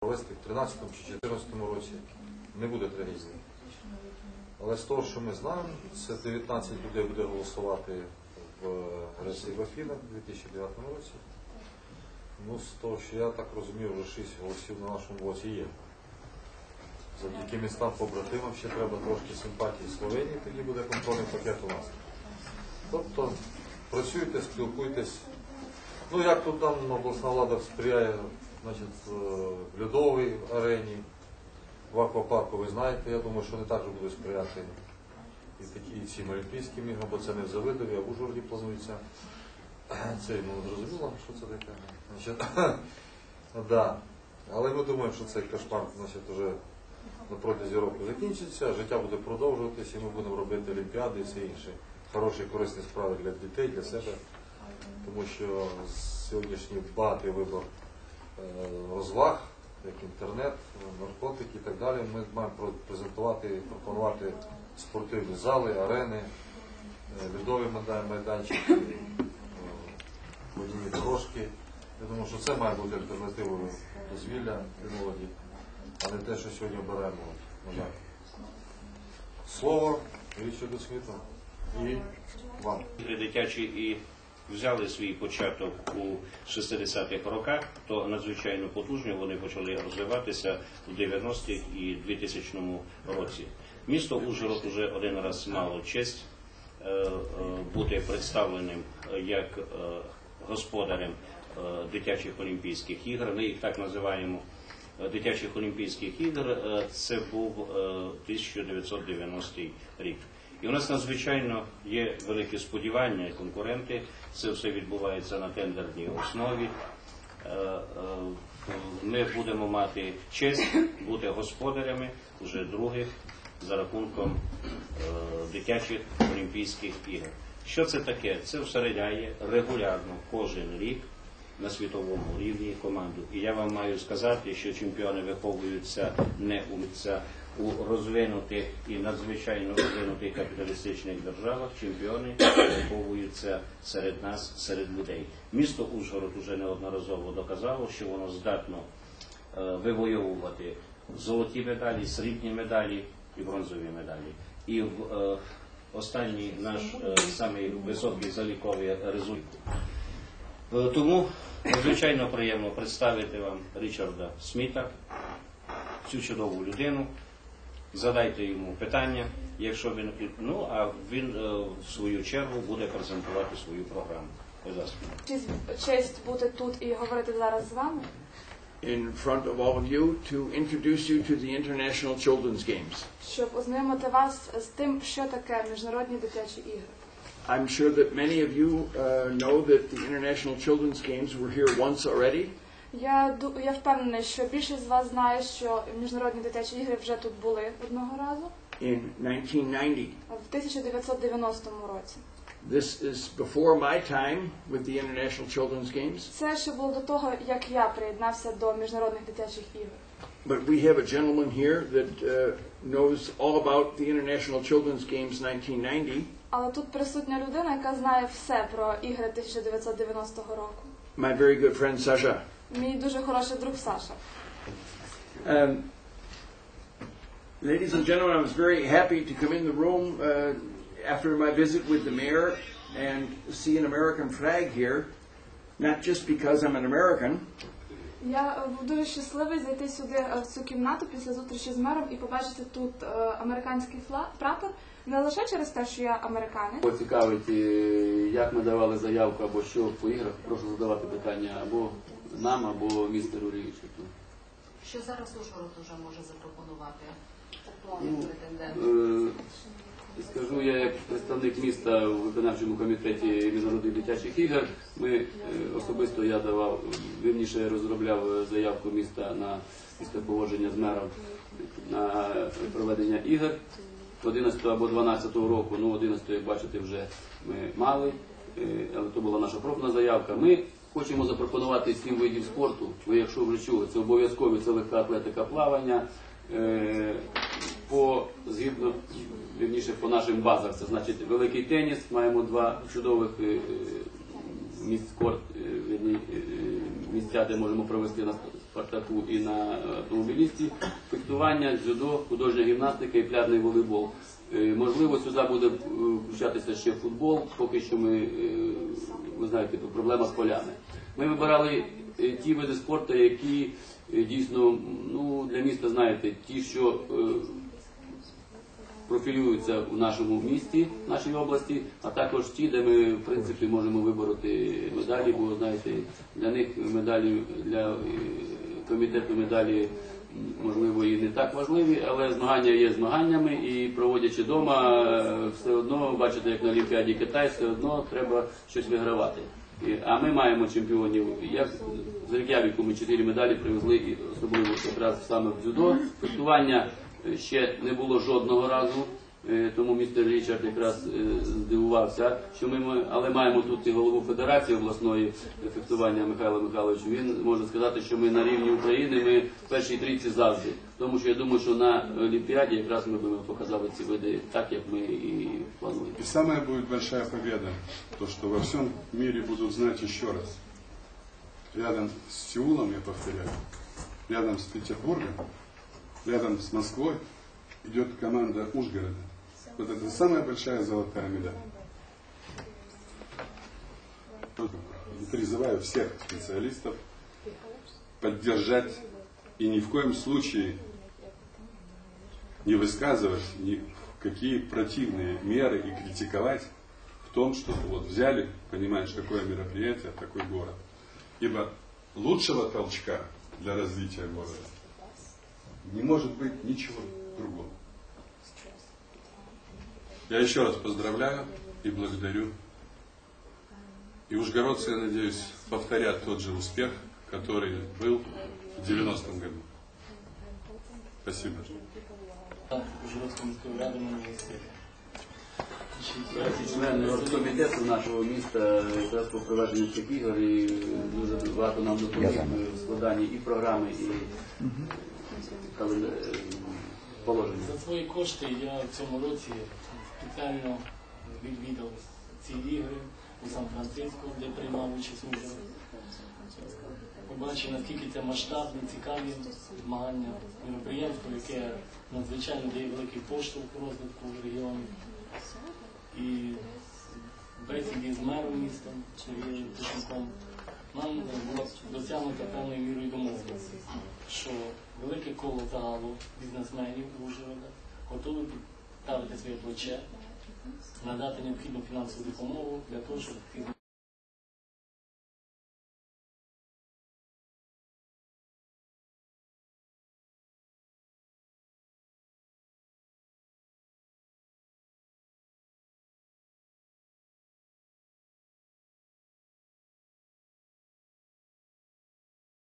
провести в 13 чи 14 році. Не буде трагедії. Але з того, що ми знаємо, це 19 людей буде голосувати в Росії в Афінах у 2009 році. Ну, з того, що я так розумію, вже 6 голосів на нашому боці є. Завдяки містам побратимам ще треба трошки симпатії Словенії, тоді буде контрольний пакет у нас. Тобто працюйте, спілкуйтесь. Ну, як тут там обласна влада сприяє значить, е, в льодовій арені, в аквапарку, ви знаєте, я думаю, що не так же буде сприяти і такі і цим Олімпійським іграм, бо це не в Завидові, а в Ужгороді планується. Це ну, зрозуміло, що це таке. Значить, да. Але ми думаємо, що цей кошмар значить, вже на протязі року закінчиться, життя буде продовжуватися, і ми будемо робити олімпіади і все інше. Хороші, корисні справи для дітей, для себе. Тому що сьогоднішній багатий вибор розваг, як інтернет, наркотики і так далі, ми маємо презентувати, пропонувати спортивні зали, арени, е, льодові майданчики, е, водійні дорожки. Я думаю, що це має бути альтернативою дозвілля для молоді, а не те, що сьогодні обираємо. Слово Річарду Сміту і вам. Дитячі і взяли свій початок у 60-х роках, то надзвичайно потужно вони почали розвиватися у 90-х і 2000 році. Місто Ужгород вже один раз мало честь е, е, бути представленим е, як господарем дитячих Олімпійських ігор. Ми їх так називаємо дитячих Олімпійських ігор. Е, Це був е, 1990 рік. І у нас надзвичайно є великі сподівання конкуренти. Це все відбувається на тендерній основі. Е, е, Ми будемо мати честь бути господарями вже других за рахунком е, дитячих Олімпійських ігор. Що це таке? Це всередяє регулярно кожен рік на світовому рівні команду. І я вам маю сказати, що чемпіони виховуються не уться у розвинутих і надзвичайно розвинутих капіталістичних державах. Чемпіони виховуються серед нас, серед людей. Місто Ужгород уже неодноразово доказало, що воно здатно е, вивоювати золоті медалі, срібні медалі і бронзові медалі. І в е, останній наш е, самий високий заліковий результат. Е, Тому надзвичайно приємно представити вам Річарда Сміта, цю чудову людину. Задайте йому питання, якщо він ну а він е, в свою чергу буде презентувати свою програму. Будь ласка. Честь, честь бути тут і говорити зараз з вами, in front of all of you to introduce you to the International Children's Games. щоб ознайомити вас з тим, що таке міжнародні дитячі ігри. I'm sure that many of you uh, know that the International Children's Games were here once already, Я я впевнений, що більшість з вас знає, що міжнародні дитячі ігри вже тут були одного разу in 1990. в 1990 році. This is before my time with the International Children's Games, Це ще було до того, як я приєднався до міжнародних дитячих ігор. but we have a gentleman here that uh, knows all about the International Children's Games 1990. Але тут присутня людина, яка знає все про ігри 1990 року. My very good friend Sasha. Мій дуже хороший друг Саша. Um, ladies and gentlemen, I was very happy to come in the room uh, after my visit with the mayor and see an American flag here, not just because I'm an American, Я е, був дуже щасливий зайти сюди е, в цю кімнату після зустрічі з мером і побачити тут е, американський флаг прапор не лише через те, що я американець. Поцікавить, як ми давали заявку або що по іграх, прошу задавати питання або нам, або містеру Річарту. Що зараз Ужгород уже може запропонувати Ну, актуальним претендентам? е, Скажу я як представник міста у виконавчому комітеті міжнародних дитячих ігор. Ми е, особисто я давав, вірніше розробляв е, заявку міста на після погодження з мером на проведення ігор 11 або 12 року. Ну 11 як бачите, вже ми мали, е, але то була наша пробна заявка. Ми хочемо запропонувати сім видів спорту. Ви, якщо вже чули, це обов'язково це легка атлетика плавання. Е, по згідно вірніше по нашим базах. Це значить великий теніс. Маємо два чудових е, місць корт е, місця, де можемо провести нас Спартаку і на е, автомобілісті, фехтування, дзюдо, художня гімнастика і пляжний волейбол. Е, Можливо, сюди буде е, включатися ще футбол, поки що ми, ви знаєте, проблема з полями. Ми вибирали ті види спорту, які дійсно ну, для міста, знаєте, ті, що профілюються в нашому місті, в нашій області, а також ті, де ми в принципі можемо вибороти медалі, бо знаєте, для них медалі для е, комітету медалі. Можливо, і не так важливі, але змагання є змаганнями, і проводячи вдома, все одно, бачите, як на Олімпіаді Китай, все одно треба щось вигравати. А ми маємо чемпіонів. Як з Рейк'явіку ми чотири медалі привезли, особливо якраз саме в дзюдо. Фехтування е, ще не було жодного разу. Е, Тому містер Річард якраз е, здивувався, що ми але маємо тут і голову Федерації обласної фехтування Михайла Михайловича. Він може сказати, що ми на рівні України, ми в першій трійці завжди. Тому що я думаю, що на Олімпіаді якраз ми б показали ці види так, як ми і плануємо. И самая будет большая победа, то, что во всем мире будут знать еще раз. Рядом с Сеулом, я повторяю, рядом с Петербургом, рядом с Москвой идет команда Ужгорода. Вот это самая большая золотая медаль. Призываю всех специалистов поддержать и ни в коем случае не высказывать ни какие противные меры и критиковать в том, что вот взяли, понимаешь, такое мероприятие, такой город. Ибо лучшего толчка для развития города не может быть ничего другого. Я еще раз поздравляю и благодарю. И ужгородцы, я надеюсь, повторят тот же успех, который был в 90-м году. Спасибо. Ужгородської міської ради Члени оргкомітету нашого міста якраз по проведенню цих ігор і дуже багато нам допоміг в складанні і програми, і положення. За свої кошти я в цьому році спеціально відвідав ці ігри у Сан-Франциско, де приймав участь Ужгород. Побачив, наскільки це масштабне, цікаві змагання, мероприємство, яке надзвичайно дає великий поштовх розвитку регіону. І бесіді з мером міста чи Тишенком нам було досягнута певною мірою домовленості, що велике коло загалу бізнесменів Ужгорода готові підставити своє плече, надати необхідну фінансову допомогу для того, щоб